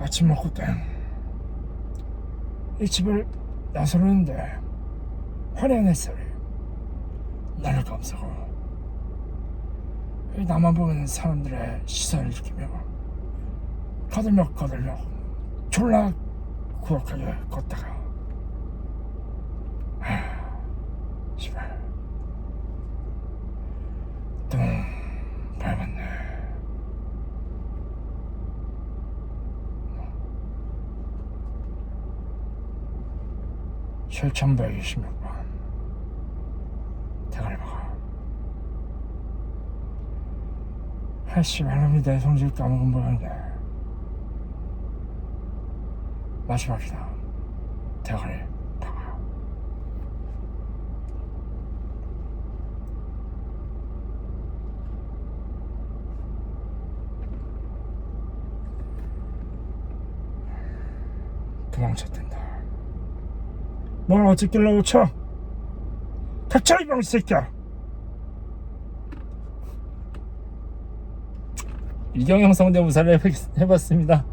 아침 먹고 땡. 이 집을 나서는데 화려한 햇살이 나를 감싸고 이 나만 보는 사람들의 시선을 일으키며 거들먹 거들먹 졸라 구악하게 걷다가 하, 씨발 똥 밟았네 7126번. 대가리 박아 아씨 말놈이 내 성질 까먹은 모양인데. 마지막이다. 대가리 박아 도망쳤댄다 뭘 어쨌길래 쳐? 닥쳐 이병 새끼야 이경영 성대모사를 해봤- 해봤습니다.